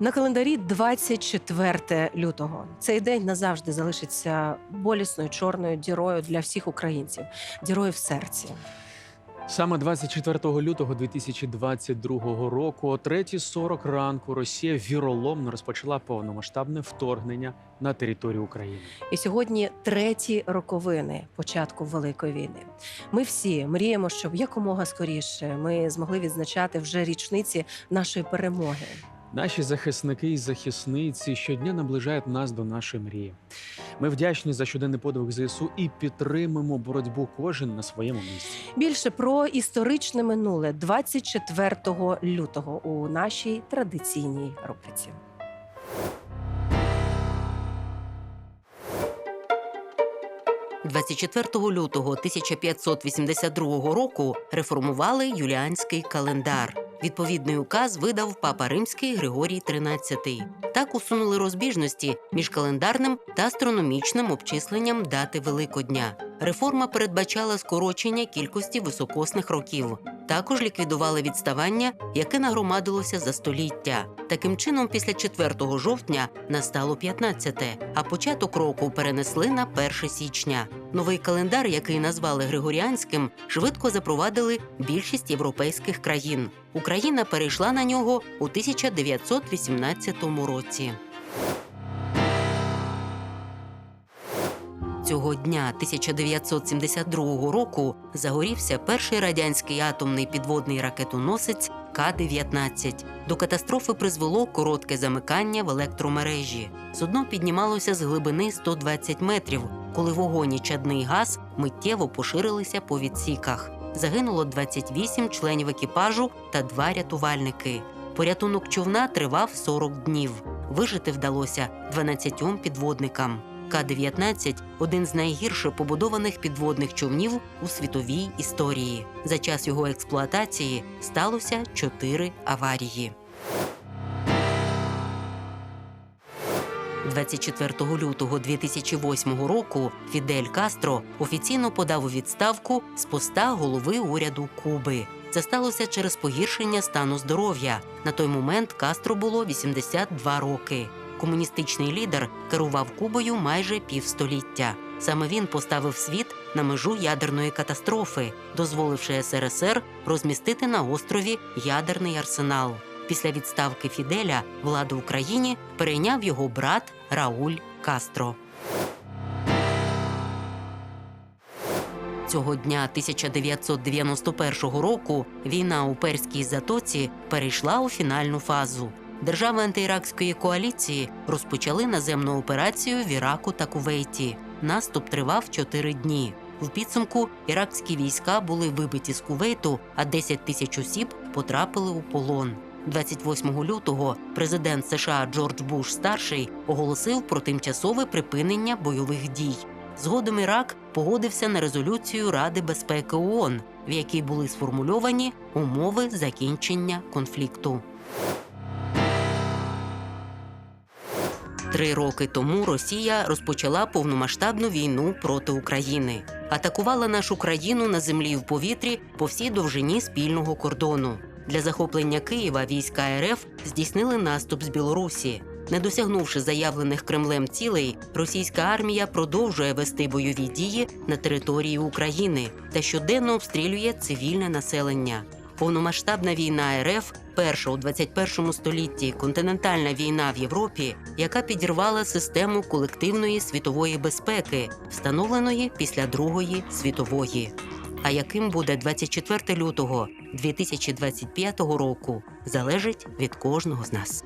На календарі 24 лютого. Цей день назавжди залишиться болісною чорною дірою для всіх українців, дірою в серці. Саме 24 лютого 2022 року, о 3.40 ранку, Росія віроломно розпочала повномасштабне вторгнення на територію України. І сьогодні треті роковини початку великої війни. Ми всі мріємо, щоб якомога скоріше ми змогли відзначати вже річниці нашої перемоги. Наші захисники і захисниці щодня наближають нас до нашої мрії. Ми вдячні за щоденний подвиг ЗСУ і підтримуємо боротьбу кожен на своєму місці. Більше про історичне минуле 24 лютого у нашій традиційній рубриці. – 24 лютого 1582 року реформували юліанський календар. Відповідний указ видав папа римський Григорій XIII. Так усунули розбіжності між календарним та астрономічним обчисленням дати Великодня. Реформа передбачала скорочення кількості високосних років. Також ліквідували відставання, яке нагромадилося за століття. Таким чином, після 4 жовтня настало 15, а початок року перенесли на 1 січня. Новий календар, який назвали Григоріанським, швидко запровадили більшість європейських країн. Україна перейшла на нього у 1918 році. Цього дня 1972 року загорівся перший радянський атомний підводний ракетоносець К-19. До катастрофи призвело коротке замикання в електромережі. Судно піднімалося з глибини 120 метрів, коли вогонь і чадний газ миттєво поширилися по відсіках. Загинуло 28 членів екіпажу та два рятувальники. Порятунок човна тривав 40 днів. Вижити вдалося 12 підводникам. К-19 – один з найгірше побудованих підводних човнів у світовій історії. За час його експлуатації сталося чотири аварії. 24 лютого 2008 року Фідель Кастро офіційно подав у відставку з поста голови уряду Куби. Це сталося через погіршення стану здоров'я. На той момент Кастро було 82 роки. Комуністичний лідер керував Кубою майже півстоліття. Саме він поставив світ на межу ядерної катастрофи, дозволивши СРСР розмістити на острові ядерний арсенал. Після відставки Фіделя владу в Україні перейняв його брат Рауль Кастро. Цього дня 1991 року війна у Перській затоці перейшла у фінальну фазу. Держави антиіракської коаліції розпочали наземну операцію в Іраку та Кувейті. Наступ тривав чотири дні. В підсумку іракські війська були вибиті з Кувейту, а 10 тисяч осіб потрапили у полон. 28 лютого президент США Джордж Буш старший оголосив про тимчасове припинення бойових дій. Згодом Ірак погодився на резолюцію Ради безпеки ООН, в якій були сформульовані умови закінчення конфлікту. Три роки тому Росія розпочала повномасштабну війну проти України, атакувала нашу країну на землі і в повітрі по всій довжині спільного кордону. Для захоплення Києва війська РФ здійснили наступ з Білорусі. Не досягнувши заявлених Кремлем цілей, російська армія продовжує вести бойові дії на території України та щоденно обстрілює цивільне населення. Повномасштабна війна РФ перша у 21 столітті континентальна війна в Європі, яка підірвала систему колективної світової безпеки, встановленої після Другої світової. А яким буде 24 лютого 2025 року, залежить від кожного з нас.